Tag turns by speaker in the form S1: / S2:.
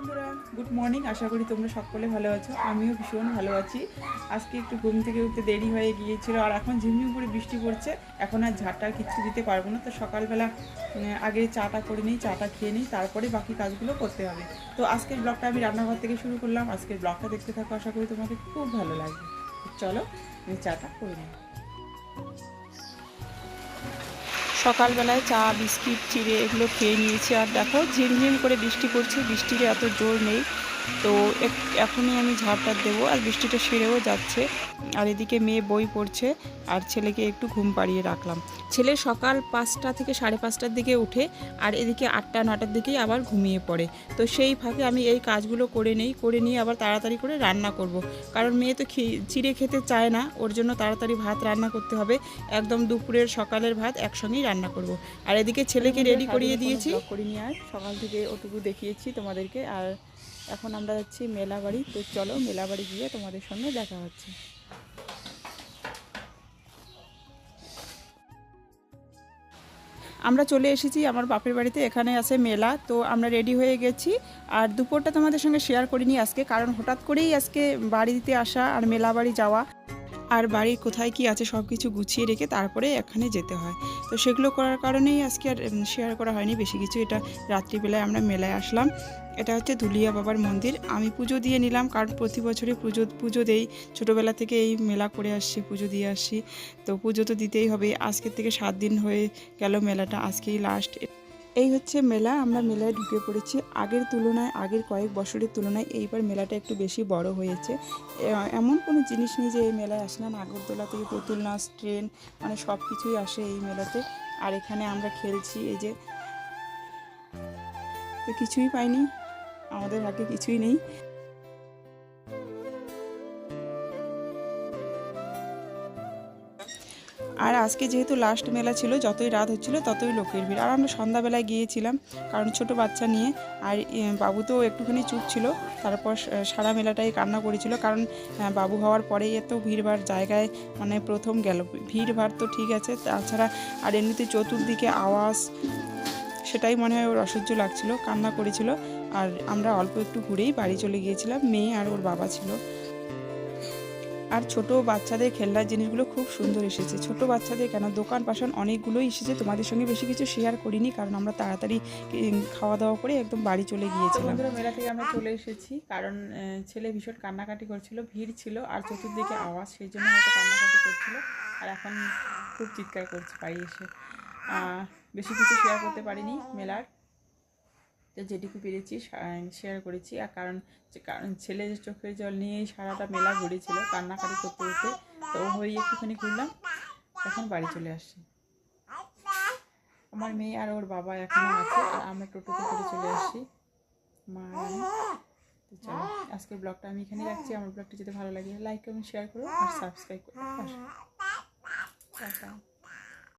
S1: বন্ধুরা good morning আশা করি তোমরা সকলে ভালো আছো। আমিও ভীষণ ভালো আছি। আজকে একটু ঘুম থেকে উঠতে দেরি হয়ে গিয়েছিল আর এখন ঝিমঝিম করে বৃষ্টি পড়ছে। এখন আর ঝাঁটা কিচ্ছু দিতে পারব না। তো সকালবেলা আগে চাটা করে নিই, চাটা খেয়ে নিই, তারপরে বাকি কাজগুলো করতে হবে। তো আজকের ব্লগটা আমি রান্নাঘর থেকে শুরু করলাম। আজকের ব্লগটা দেখতে থাকো। আশা করি তোমাকে খুব ভালো লাগবে। চলো চাটা করে নিই। সকালবেলায় চা, বিস্কিট, চিড়ে এগুলো খেয়ে নিয়েছি। আর দেখো, ঝিমঝিম করে বৃষ্টি পড়ছে বৃষ্টির এত জোর নেই। তো এখনই আমি ঝাড়টা দেবো আর বৃষ্টিটা সেরেও যাচ্ছে। আর এদিকে মেয়ে বই পড়ছে আর ছেলেকে একটু ঘুম পাড়িয়ে রাখলাম। ছেলে সকাল পাঁচটা থেকে সাড়ে পাঁচটার দিকে উঠে আর এদিকে আটটা, নটার দিকেই আবার ঘুমিয়ে পড়ে। তো সেই ফাঁকে আমি এই কাজগুলো করে নেই, করে নিয়ে আবার তাড়াতাড়ি করে রান্না করব। কারণ মেয়ে তো চিড়ে খেতে চায় না, ওর জন্য তাড়াতাড়ি ভাত রান্না করতে হবে। একদম দুপুরের সকালের ভাত একসঙ্গেই রান্না করব। আর এদিকে ছেলেকে রেডি করিয়ে দিয়েছি। করিনি আর। সকাল থেকে ওটুকু দেখিয়েছি তোমাদেরকে। আর এখন আমরা যাচ্ছি মেলা বাড়ি। তো চলো মেলা বাড়ি গিয়ে তোমাদের সঙ্গে দেখা হচ্ছে। আমরা চলে এসেছি আমার বাপের বাড়িতে। এখানে আছে মেলা। তো আমরা রেডি হয়ে গেছি। আর দুপুরটা তোমাদের সঙ্গে শেয়ার করিনি আজকে। কারণ হঠাৎ করেই আজকে বাড়িতে আসা আর মেলা বাড়ি যাওয়া। আর বাড়ির কোথায় কি আছে সব কিছু গুছিয়ে রেখে তারপরে এখানে যেতে হয়। তো সেগুলো করার কারণেই আজকে আর শেয়ার করা হয়নি বেশি কিছু। এটা রাত্রিবেলায় আমরা মেলায় আসলাম। এটা হচ্ছে ধুলিয়া বাবার মন্দির। আমি পুজো দিয়ে নিলাম, কারণ প্রতি বছরই পুজো পুজো দেই। ছোটোবেলা থেকে এই মেলা করে আসছি, পুজো দিয়ে আসছি। তো পুজো তো দিতেই হবে। আজকের থেকে সাত দিন হয়ে গেল মেলাটা, আজকেই লাস্ট এই হচ্ছে মেলা, আমরা মেলায় ঢুকে পড়েছি। আগের তুলনায়, আগের কয়েক বছরের তুলনায় এইবার মেলাটা একটু বেশি বড় হয়েছে। এমন কোনো জিনিস নেই যে এই মেলায় আসে না। নাগরদোলা থেকে পুতুল নাচ ট্রেন মানে সব কিছুই আসে এই মেলাতে। আর এখানে আমরা খেলছি, এই যে তো কিছুই পাইনি। আমাদের ভাগ্যে কিছুই নেই। আর আজকে যেহেতু লাস্ট মেলা ছিল, যতই রাত হচ্ছিল ততই লোকের ভিড়। আর আমরা সন্ধ্যাবেলায় গিয়েছিলাম কারণ ছোট বাচ্চা নিয়ে আর বাবু তো একটুখানি চুপ ছিল। তারপর সারা মেলাটাই কান্না করেছিল কারণ বাবু হওয়ার পরেই এত ভিড়ভাড় জায়গায় মানে প্রথম গেল। ভিড়ভাড় তো ঠিক আছে, তাছাড়া আর এমনিতে চতুর্দিকে আওয়াজ, সেটাই মনে হয় ওর অসহ্য লাগছিল, কান্না করেছিল। আর আমরা অল্প একটু ঘুরেই বাড়ি চলে গিয়েছিলাম। মেয়ে আর ওর বাবা ছিল। আর ছোট বাচ্চাদের খেলনার জিনিসগুলো খুব সুন্দর এসেছে। ছোট বাচ্চাদের কেন? দোকান পাশান অনেকগুলোই এসেছে। তোমাদের সঙ্গে বেশি কিছু শেয়ার করিনি কারণ আমরা তাড়াতাড়ি খাওয়া দাওয়া করে একদম বাড়ি চলে গিয়েছিলাম। মেলা থেকে আমরা চলে এসেছি কারণ ছেলে ভীষণ কান্নাকাটি করছিল, ভিড় ছিল আর চতুর্দিকে আওয়াজ, সেই জন্য হয়তো কান্নাকাটি করছিল। আর এখন খুব চিৎকার করছে বাড়ি এসে। বেশি কিছু শেয়ার করতে পারিনি মেলার। তো যেটুকু পেরেছি শেয়ার করেছি। আর কারণ যে কারণ ছেলে যে চোখের জল নিয়েই সারাটা মেলা ঘুরেছিল কান্নাকাটি করতে করতে তো হয়ে একটুখানি ঘুরলাম এখন বাড়ি চলে আসছি। আমার মেয়ে আর ওর বাবা এখনও আছে আর আমরা টোটোতে করে চলে আসছি। মা। তো চলো আজকের ব্লগটা আমি এখানে রাখছি। আমার ব্লগটা যদি ভালো লাগে লাইক কমেন্ট শেয়ার করো আর সাবস্ক্রাইব করো। টাটা।